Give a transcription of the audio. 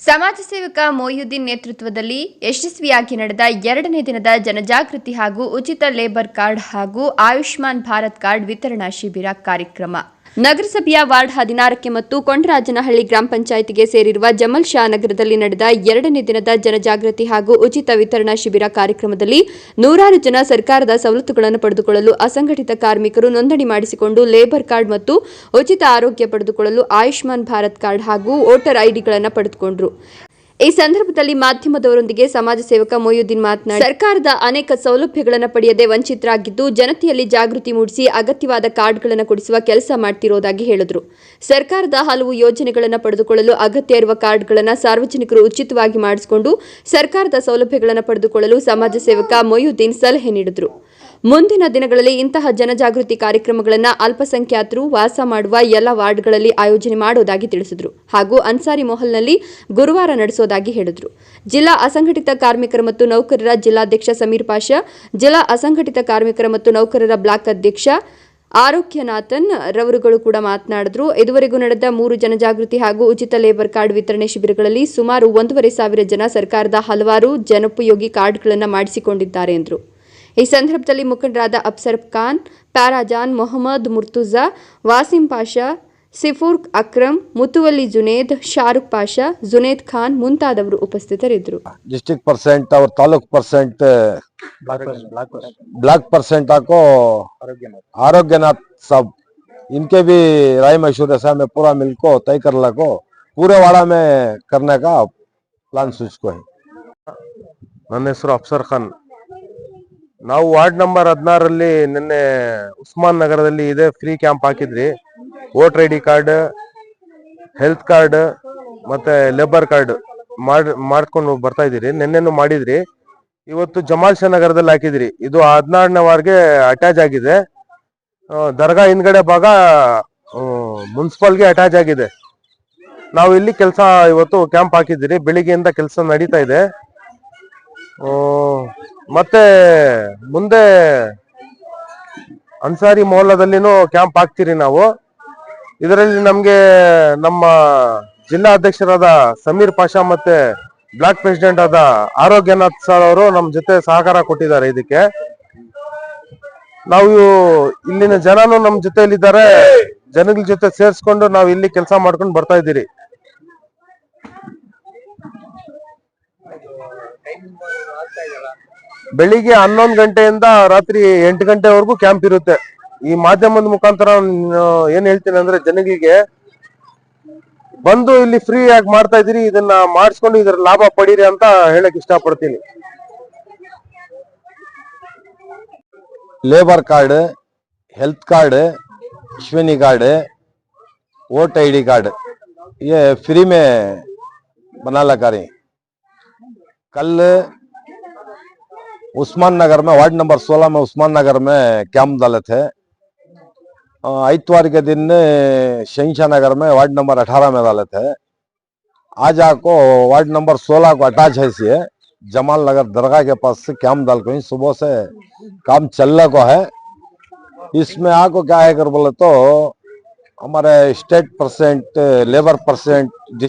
ಸಮಾಜ ಸೇವಕ ಮೊಯ್ಯುದ್ದೀನ್ ನೇತೃತ್ವದಲ್ಲಿ ಯಶಸ್ವಿಯಾಗಿ ನಡೆದ ಎರಡನೇ ದಿನದ ಜನಜಾಗೃತಿ ಹಾಗೂ ಉಚಿತ ಲೇಬರ್ ಕಾರ್ಡ್ ಹಾಗೂ ಆಯುಷ್ಮಾನ್ ಭಾರತ್ ಕಾರ್ಡ್ ವಿತರಣಾ ಶಿಬಿರ ಕಾರ್ಯಕ್ರಮ. ನಗರಸಭೆಯ ವಾರ್ಡ್ ಹದಿನಾರಕ್ಕೆ ಮತ್ತು ಕೊಂಡರಾಜನಹಳ್ಳಿ ಗ್ರಾಮ ಪಂಚಾಯಿತಿಗೆ ಸೇರಿರುವ ಜಮಲ್ ಶಾ ನಗರದಲ್ಲಿ ನಡೆದ ಎರಡನೇ ದಿನದ ಜನಜಾಗೃತಿ ಹಾಗೂ ಉಚಿತ ವಿತರಣಾ ಶಿಬಿರ ಕಾರ್ಯಕ್ರಮದಲ್ಲಿ ನೂರಾರು ಜನ ಸರ್ಕಾರದ ಸವಲತ್ತುಗಳನ್ನು ಪಡೆದುಕೊಳ್ಳಲು ಅಸಂಘಟಿತ ಕಾರ್ಮಿಕರು ನೋಂದಣಿ ಮಾಡಿಸಿಕೊಂಡು ಲೇಬರ್ ಕಾರ್ಡ್ ಮತ್ತು ಉಚಿತ ಆರೋಗ್ಯ ಪಡೆದುಕೊಳ್ಳಲು ಆಯುಷ್ಮಾನ್ ಭಾರತ್ ಕಾರ್ಡ್ ಹಾಗೂ ವೋಟರ್ ಐಡಿಗಳನ್ನು ಪಡೆದುಕೊಂಡರು. ಈ ಸಂದರ್ಭದಲ್ಲಿ ಮಾಧ್ಯಮದವರೊಂದಿಗೆ ಸಮಾಜ ಸೇವಕ ಮೊಯ್ಯುದ್ದೀನ್ ಮಾತನಾಡಿ, ಸರ್ಕಾರದ ಅನೇಕ ಸೌಲಭ್ಯಗಳನ್ನು ಪಡೆಯದೆ ವಂಚಿತರಾಗಿದ್ದು, ಜನತೆಯಲ್ಲಿ ಜಾಗೃತಿ ಮೂಡಿಸಿ ಅಗತ್ಯವಾದ ಕಾರ್ಡ್ಗಳನ್ನು ಕೊಡಿಸುವ ಕೆಲಸ ಮಾಡ್ತಿರೋದಾಗಿ ಹೇಳಿದರು. ಸರ್ಕಾರದ ಹಲವು ಯೋಜನೆಗಳನ್ನು ಪಡೆದುಕೊಳ್ಳಲು ಅಗತ್ಯ ಇರುವ ಕಾರ್ಡ್ಗಳನ್ನು ಸಾರ್ವಜನಿಕರು ಉಚಿತವಾಗಿ ಮಾಡಿಸಿಕೊಂಡು, ಸರ್ಕಾರದ ಸೌಲಭ್ಯಗಳನ್ನು ಪಡೆದುಕೊಳ್ಳಲು ಸಮಾಜ ಸೇವಕ ಮೊಯ್ಯುದ್ದೀನ್ ಸಲಹೆ ನೀಡಿದರು. ಮುಂದಿನ ದಿನಗಳಲ್ಲಿ ಇಂತಹ ಜನಜಾಗೃತಿ ಕಾರ್ಯಕ್ರಮಗಳನ್ನು ಅಲ್ಪಸಂಖ್ಯಾತರು ವಾಸ ಮಾಡುವ ಎಲ್ಲ ವಾರ್ಡ್ಗಳಲ್ಲಿ ಆಯೋಜನೆ ಮಾಡುವುದಾಗಿ ತಿಳಿಸಿದರು. ಹಾಗೂ ಅನ್ಸಾರಿ ಮೊಹಲ್ನಲ್ಲಿ ಗುರುವಾರ ನಡೆಸೋದಾಗಿ ಹೇಳಿದರು. ಜಿಲ್ಲಾ ಅಸಂಘಟಿತ ಕಾರ್ಮಿಕರ ಮತ್ತು ನೌಕರರ ಜಿಲ್ಲಾಧ್ಯಕ್ಷ ಸಮೀರ್ ಪಾಷ, ಜಿಲ್ಲಾ ಅಸಂಘಟಿತ ಕಾರ್ಮಿಕರ ಮತ್ತು ನೌಕರರ ಬ್ಲಾಕ್ ಅಧ್ಯಕ್ಷ ಆರೋಗ್ಯನಾಥನ್ ರವರುಗಳು ಕೂಡ ಮಾತನಾಡಿದ್ರು. ಇದುವರೆಗೂ ನಡೆದ ಮೂರು ಜನಜಾಗೃತಿ ಹಾಗೂ ಉಚಿತ ಲೇಬರ್ ಕಾರ್ಡ್ ವಿತರಣೆ ಶಿಬಿರಗಳಲ್ಲಿ ಸುಮಾರು ಒಂದೂವರೆ ಸಾವಿರ ಜನ ಸರ್ಕಾರದ ಹಲವಾರು ಜನೋಪಯೋಗಿ ಕಾರ್ಡ್ಗಳನ್ನು ಮಾಡಿಸಿಕೊಂಡಿದ್ದಾರೆ ಎಂದರು. ಈ ಸಂದರ್ಭದಲ್ಲಿ ಮುಖಂಡರಾದ ಅಫ್ಸರ್ ಖಾನ್ ಪ್ಯಾರಾಜಾನ್ ಮೊಹಮ್ಮದ್ ಮುರ್ತುಜಾ ವಾಸಿಂ ಪಾಷಾ ಸಿಫೂರ್ ಅಕ್ರಮ್ ಮುತುವಲ್ಲಿ ಜುನೇದ್ ಶಾರುಖ್ ಪಾಷಾ ಜುನೇದ್ ಖಾನ್ ಮುಂತಾದವರು ಉಪಸ್ಥಿತರಿದ್ದರು डिस्ट्रिक्ट परसेंट और तालुक परसेंट ब्लॉक परसेंट को आरोग्यनाथ साहब इनके भी राय मशूर से हमें पूरा मिल को तय कर ला को पूरे वाड़ा में करने का प्लान सोच को है ನನ್ನ ಹೆಸರು ಅಫ್ಸರ್ ಖಾನ್ ನಾವು ವಾರ್ಡ್ ನಂಬರ್ ಹದಿನಾರಲ್ಲಿ ನಿನ್ನೆ ಉಸ್ಮಾನ್ ನಗರದಲ್ಲಿ ಇದೆ ಫ್ರೀ ಕ್ಯಾಂಪ್ ಹಾಕಿದ್ರಿ. Voter I D card, health card ಮತ್ತೆ ಲೇಬರ್ ಕಾರ್ಡ್ ಮಾಡ್, ಮಾಡ್ಕೊಂಡು ಬರ್ತಾ ಇದ್ದೀರಿ. ನಿನ್ನೆನು ಮಾಡಿದ್ರಿ. ಇವತ್ತು ಜಮಾಲ್ ಶಾ ನಗರದಲ್ಲಿ ಹಾಕಿದ್ರಿ. ಇದು ಹದಿನಾರನೇ ವಾರ್ಡ್ಗೆ ಅಟ್ಯಾಚ್ ಆಗಿದೆ. ದರ್ಗಾ ಹಿಂದ್ಗಡೆ ಭಾಗ ಮುನ್ಸಿಪಲ್ಗೆ ಅಟ್ಯಾಚ್ ಆಗಿದೆ. ನಾವು ಇಲ್ಲಿ ಕೆಲಸ ಇವತ್ತು ಕ್ಯಾಂಪ್ ಹಾಕಿದ್ದೀರಿ. ಬೆಳಿಗ್ಗೆಯಿಂದ ಕೆಲಸ ನಡೀತಾ ಇದೆ. ಮತ್ತೆ ಮುಂದೆ ಅನ್ಸಾರಿ ಮೊಹಲ್ಲದಲ್ಲಿನೂ ಕ್ಯಾಂಪ್ ಹಾಕ್ತೀರಿ ನಾವು. ಇದರಲ್ಲಿ ನಮ್ಗೆ ನಮ್ಮ ಜಿಲ್ಲಾ ಅಧ್ಯಕ್ಷರಾದ ಸಮೀರ್ ಪಾಷಾ ಮತ್ತೆ ಬ್ಲಾಕ್ ಪ್ರೆಸಿಡೆಂಟ್ ಆದ ಆರೋಗ್ಯನಾಥ್ ಸರ್ ಅವರು ನಮ್ ಜೊತೆ ಸಹಕಾರ ಕೊಟ್ಟಿದ್ದಾರೆ ಇದಕ್ಕೆ. ನಾವು ಇಲ್ಲಿನ ಜನನು ನಮ್ ಜೊತೆಯಲ್ಲಿದ್ದಾರೆ. ಜನಗಳ ಜೊತೆ ಸೇರಿಸ್ಕೊಂಡು ನಾವು ಇಲ್ಲಿ ಕೆಲಸ ಮಾಡ್ಕೊಂಡು ಬರ್ತಾ ಇದ್ದೀರಿ. ಬೆಳಿಗ್ಗೆ ಹನ್ನೊಂದು ಗಂಟೆಯಿಂದ ರಾತ್ರಿ ಎಂಟು ಗಂಟೆವರೆಗೂ ಕ್ಯಾಂಪ್ ಇರುತ್ತೆ ಈ ಮಾಧ್ಯಮದ ಮುಖಾಂತರ ನಾನು ಏನ್ ಹೇಳ್ತೀನಿ ಅಂದ್ರೆ ಜನಗಳಿಗೆ ಬಂದು ಇಲ್ಲಿ ಫ್ರೀ ಆಗಿ ಮಾಡ್ತಾ ಇದೀರಿ ಇದನ್ನ ಮಾಡಿಸ್ಕೊಂಡು ಇದರ ಲಾಭ ಪಡೀರಿ ಅಂತ ಹೇಳಕ್ ಇಷ್ಟಪಡ್ತೀನಿ labour card health card Ashwini card vote ID card ये फ्री में बना ला करें कल उस्मान नगर में, वार्ड नंबर 16 में उस्मान नगर में कैंप डाले थे आइतवार के दिन शहशाह नगर में वार्ड नंबर 18 में डाले थे आज आपको वार्ड नंबर 16 को अटैच है इसे। जमाल नगर दरगाह के पास से कैंप डाल को सुबह से काम चलने को है। इसमें आपको क्या है कर बोले तो हमारे स्टेट परसेंट, लेबर परसेंट